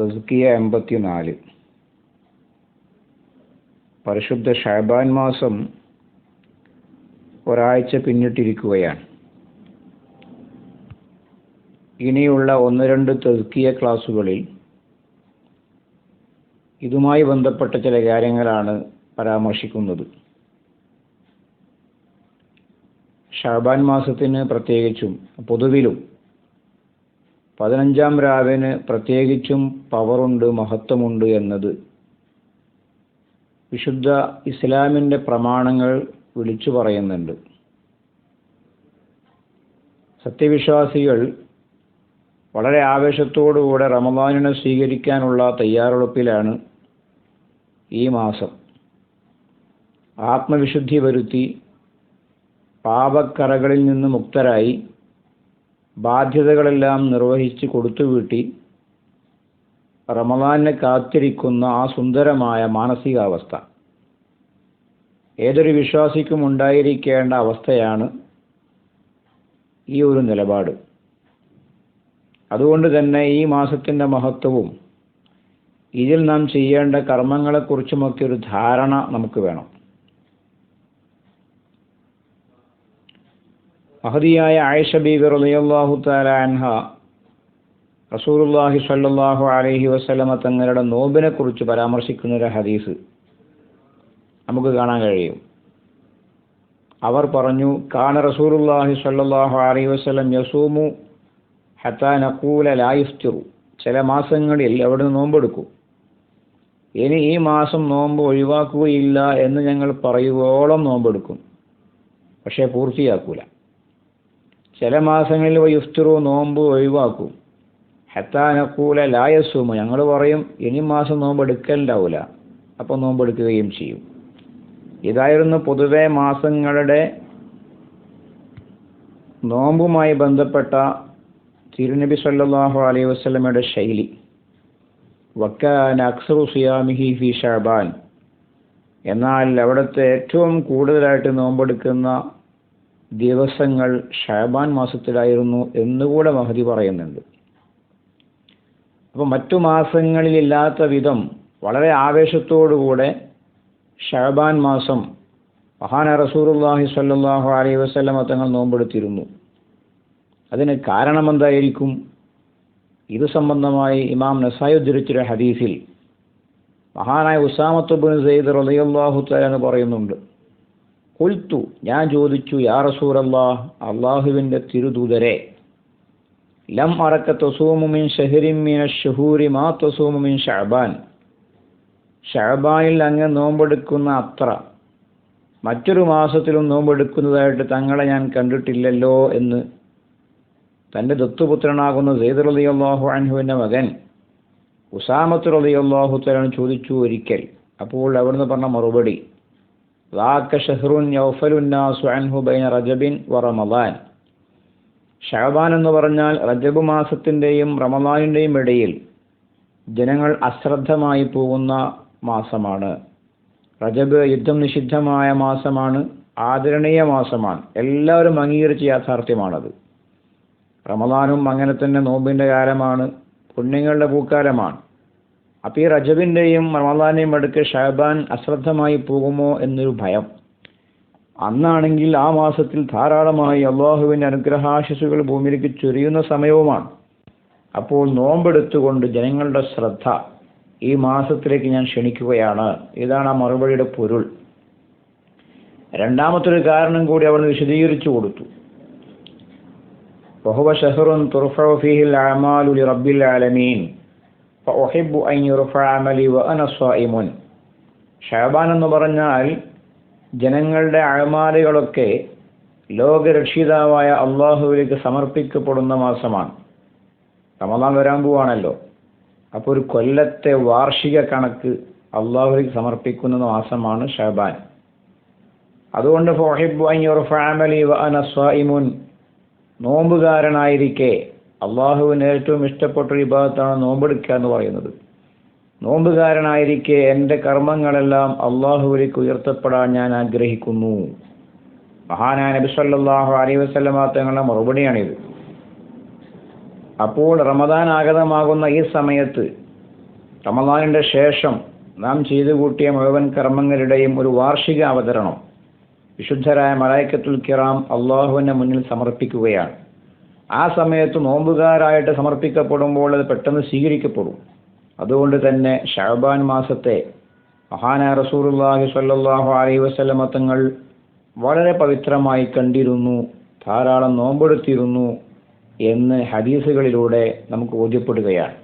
തസ്കിയ എൺപത്തിനാല്. പരിശുദ്ധ ഷാബാൻ മാസം ഒരാഴ്ച പിന്നിട്ടിരിക്കുകയാണ്. ഇനിയുള്ള ഒന്ന് രണ്ട് തസ്കിയ ക്ലാസ്സുകളിൽ ഇതുമായി ബന്ധപ്പെട്ട ചില കാര്യങ്ങളാണ് പരാമർശിക്കുന്നത്. ഷാബാൻ മാസത്തിന് പ്രത്യേകിച്ചും പൊതുവിലും പതിനഞ്ചാം രാവിന് പ്രത്യേകിച്ചും പവറുണ്ട് മഹത്വമുണ്ട് എന്നത്. വിശുദ്ധ ഇസ്ലാമിന്റെ പ്രമാണങ്ങൾ വിളിച്ചു പറയുന്നുണ്ട്. സത്യവിശ്വാസികൾ വളരെ ആവേശത്തോടുകൂടെ റമദാനിനെ സ്വീകരിക്കാനുള്ള തയ്യാറെടുപ്പിലാണ് ഈ മാസം. ആത്മവിശുദ്ധി വരുത്തി പാപക്കറകളിൽ നിന്ന് മുക്തരായി ബാധ്യതകളെല്ലാം നിർവഹിച്ച് കൊടുത്തുവീട്ടി റമദാനെ കാത്തിരിക്കുന്ന ആ സുന്ദരമായ മാനസികാവസ്ഥ. ഏതൊരു വിശ്വാസിക്കും ഉണ്ടായിരിക്കേണ്ട അവസ്ഥയാണ് ഈ ഒരു നിലപാട്. അതുകൊണ്ട് തന്നെ ഈ മാസത്തിന്റെ മഹത്വവും ഇതിൽ നാം ചെയ്യേണ്ട കർമ്മങ്ങളെക്കുറിച്ചുമൊക്കെ ഒരു ധാരണ നമുക്ക് വേണം. മഹതിയായ ആയിഷ ബീബി റളിയല്ലാഹു തആല അൻഹ റസൂലുള്ളാഹി സ്വല്ലല്ലാഹു അലൈഹി വസല്ലമ തങ്ങളുടെ നോമ്പിനെ കുറിച്ച് പരാമർശിക്കുന്ന ഒരു ഹദീസ് നമുക്ക് കാണാൻ കഴിയും. അവർ പറഞ്ഞു കാന റസൂലുള്ളാഹി സ്വല്ലല്ലാഹു അലൈഹി വസല്ലം യസൂമു ഹത്താ നഖൂല ലാ യുഫ്തിറു ചില മാസങ്ങളിൽ അവിടുന്ന് നോമ്പെടുക്കും. ഇനി ഈ മാസം നോമ്പ് ഒഴിവാക്കുകയില്ല എന്ന് ഞങ്ങൾ പറയുവോളം നോമ്പെടുക്കും. പക്ഷേ പൂർത്തിയാക്കൂല. ചില മാസങ്ങളിൽ യുഫ്തിറു നോമ്പ് ഒഴിവാക്കും. ഹത്താനക്കൂല ലായസൂമ ഞങ്ങൾ പറയും ഇനി മാസം നോമ്പ് എടുക്കലുണ്ടാവില്ല അപ്പോൾ നോമ്പ് എടുക്കുകയും ചെയ്യും. ഇതായിരുന്നു പൊതുവെ മാസങ്ങളുടെ നോമ്പുമായി ബന്ധപ്പെട്ട തിരുനബി സല്ലാഹു അലൈഹി വസ്ലമയുടെ ശൈലി. വക്കാൻ അക്സറു സിയാമിഹി ഫി എന്നാൽ അവിടുത്തെ ഏറ്റവും കൂടുതലായിട്ട് നോമ്പെടുക്കുന്ന ദിവസങ്ങൾ ഷാബാൻ മാസത്തിലായിരുന്നു എന്നുകൂടെ മഹതി പറയുന്നുണ്ട്. അപ്പോൾ മറ്റു മാസങ്ങളിലില്ലാത്ത വിധം വളരെ ആവേശത്തോടുകൂടെ ഷാബാൻ മാസം മഹാന റസൂറുല്ലാഹി സല്ലാഹു അലൈഹി വസല്ലമ തങ്ങൾ നോമ്പെടുത്തിരുന്നു. അതിന് കാരണമെന്തായിരിക്കും? ഇത് സംബന്ധമായി ഇമാം നസായി ഉദ്ധരിച്ചൊരു ഹദീസിൽ മഹാനായ ഉസാമത്തുബിൻ സെയ്ദ് റളിയല്ലാഹു തആല എന്ന് പറയുന്നുണ്ട്. കൊൽത്തു ഞാൻ ചോദിച്ചു യാ റസൂലല്ലാഹ് അള്ളാഹുവിന്റെ തിരുദൂതരെ ലം അറക്ക തൊസൂമുമിൻ ഷഹരിൻ മീന ഷഹൂരി മാ തൊസൂമുമിൻ ഷഅബാൻ. ഷഹബാനിൽ അങ്ങ് നോമ്പെടുക്കുന്ന അത്ര. മറ്റൊരു മാസത്തിലും നോമ്പെടുക്കുന്നതായിട്ട് തങ്ങളെ ഞാൻ കണ്ടിട്ടില്ലല്ലോ എന്ന് തന്റെ ദത്തുപുത്രനാകുന്ന സെയ്ദ് റലി അള്ളാഹു അൻഹുവിന്റെ മകൻ ഉസാമത്ത് റലി അള്ളാഹു ചോദിച്ചു ഒരിക്കൽ. അപ്പോൾ അവിടുന്ന് പറഞ്ഞ മറുപടി ലാക്ക ഷഹ്റുൻ യൗഫലുന്നാസു الناس عنه بين رجب ورمضان. ഷഹബാൻ എന്ന് പറഞ്ഞാൽ റജബ് മാസത്തിന്റെയും റമദാനിന്റെയും ഇടയിൽ ജനങ്ങൾ അശ്രദ്ധമായി പോകുന്ന മാസമാണ്. റജബ് യുദ്ധം നിഷിദ്ധമായ മാസമാണ് ആദരണീയ മാസമാണ്. എല്ലാവരും അംഗീകരിച്ച യാഥാർത്ഥ്യമാണത്. റമദാനും അങ്ങനെ തന്നെ നോമ്പിന്റെ കാലമാണ് പുണ്യങ്ങളുടെ പൂക്കാലമാണ്. അപ്പൊ ഈ റജബിന്റെയും റമദാനെയും അടുക്ക് ഷഹബാൻ അശ്രദ്ധമായി പോകുമോ എന്നൊരു ഭയം. അന്നാണെങ്കിൽ ആ മാസത്തിൽ ധാരാളമായി അള്ളാഹുവിന്റെ അനുഗ്രഹാശിസുകൾ ഭൂമിയിലേക്ക് ചൊരിയുന്ന സമയവുമാണ്. അപ്പോൾ നോമ്പെടുത്തുകൊണ്ട് ജനങ്ങളുടെ ശ്രദ്ധ ഈ മാസത്തിലേക്ക് ഞാൻ ക്ഷണിക്കുകയാണ്. ഇതാണ് ആ മറുപടിയുടെ പൊരുൾ. രണ്ടാമത്തൊരു കാരണം കൂടി അവർ വിശദീകരിച്ചു കൊടുത്തു. ബഹുവ ഷെഹറുൻ തുർഫിഹിൽ അമാലു റബ്ബിൽ ആലമീൻ. ഒഹിബു അഞ്ഞുറുഫാമലി വ അനസ്വായിമുൻ ഷഹബാൻ എന്ന് പറഞ്ഞാൽ ജനങ്ങളുടെ അഴമാലകളൊക്കെ ലോകരക്ഷിതാവായ അള്ളാഹുവിലേക്ക് സമർപ്പിക്കപ്പെടുന്ന മാസമാണ്. റമദാൻ വരാൻ പോവാണല്ലോ. അപ്പോൾ ഒരു കൊല്ലത്തെ വാർഷിക കണക്ക് അള്ളാഹുലേക്ക് സമർപ്പിക്കുന്ന മാസമാണ് ഷാബാൻ അതുകൊണ്ട് ഫോഹിബ് അഞ്ഞൂർ ഫാമലി വ അനസ്വായിമുൻ നോമ്പുകാരനായിരിക്കെ അള്ളാഹുവിന് ഏറ്റവും ഇഷ്ടപ്പെട്ട വിഭാഗത്താണ് നോമ്പെടുക്കുക എന്ന് പറയുന്നത്. നോമ്പുകാരനായിരിക്കെ എന്റെ കർമ്മങ്ങളെല്ലാം അള്ളാഹുവിലേക്ക് ഉയർത്തപ്പെടാൻ ഞാൻ ആഗ്രഹിക്കുന്നു. മഹാനായ നബി സല്ലാഹു അലൈഹി വസല്ലമ തങ്ങളുടെ മറുപടിയാണിത്. അപ്പോൾ റമദാൻ ആഗതമാകുന്ന ഈ സമയത്ത് റമദാനിന്റെ ശേഷം നാം ചെയ്തു കൂട്ടിയ മുഴുവൻ കർമ്മങ്ങളുടെയും ഒരു വാർഷിക അവതരണം വിശുദ്ധരായ മലായിക്കത്തുൽ കിറാം അള്ളാഹുവിന്റെ മുന്നിൽ സമർപ്പിക്കുകയാണ്. ആ സമയത്ത് നോമ്പുകാരായിട്ട് സമർപ്പിക്കപ്പെടുമ്പോൾ അത് പെട്ടെന്ന് സ്വീകരിക്കപ്പെടും. അതുകൊണ്ട് തന്നെ ഷഹബാൻ മാസത്തെ മഹാനായ റസൂറുല്ലാഹി സല്ലാഹു അലൈ വസല്ലമ തങ്ങൾ വളരെ പവിത്രമായി കണ്ടിരുന്നു ധാരാളം നോമ്പെടുത്തിരുന്നു എന്ന് ഹദീസുകളിലൂടെ നമുക്ക് ബോധ്യപ്പെടുകയാണ്.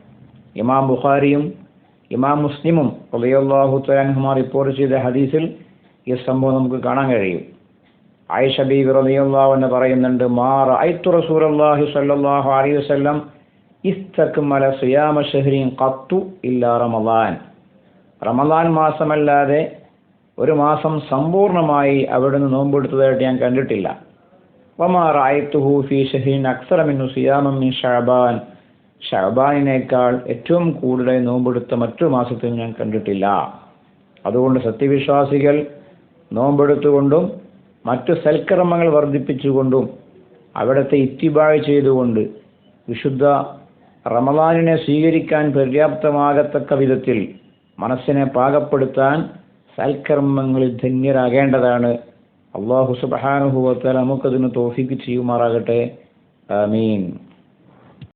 ഇമാം ബുഖാരിയും ഇമാം മുസ്ലിമും റളിയല്ലാഹു തലാൻഹുമാർ റിപ്പോർട്ട് ചെയ്ത ഹദീസിൽ ഈ സംഭവം നമുക്ക് കാണാൻ കഴിയും. ആയിഷ ബീബി റളിയല്ലാഹു അൻഹ പറയുന്നുണ്ട് മാ റഅയ്തു റസൂലുള്ളാഹി സ്വല്ലല്ലാഹു അലൈഹി വസല്ലം ഇസ്തക്മല സിയാമ ഷഹ്രിൻ ഖത്തു ഇല്ലാ റമദാൻ. റമദാൻ മാസമല്ലാതെ ഒരു മാസം സമ്പൂർണമായി അവിടുന്ന് നോമ്പെടുത്തതായിട്ട് ഞാൻ കണ്ടിട്ടില്ല. ഫീ ഷഹ്രിൻ അക്സറ മിന്നു സിയാമം മിൻ ഷഅബാൻ. ഷഅബാനിനേക്കാൾ ഏറ്റവും കൂടുതൽ നോമ്പെടുത്ത മറ്റു മാസത്തിൽ ഞാൻ കണ്ടിട്ടില്ല. അതുകൊണ്ട് സത്യവിശ്വാസികൾ നോമ്പെടുത്തുകൊണ്ടും മറ്റു സൽക്കർമ്മങ്ങൾ വർദ്ധിപ്പിച്ചുകൊണ്ടും അവിടുത്തെ ഇത്തിബായ് ചെയ്തുകൊണ്ട് വിശുദ്ധ റമദാനിനെ സ്വീകരിക്കാൻ പര്യാപ്തമാകത്തക്ക വിധത്തിൽ മനസ്സിനെ പാകപ്പെടുത്താൻ സൽക്കർമ്മങ്ങളിൽ ധന്യരാകേണ്ടതാണ്. അള്ളാഹു സുബാനുഭവത്താൽ നമുക്കതിന് തോഫിക്ക് ചെയ്യുമാറാകട്ടെ. ആമീൻ.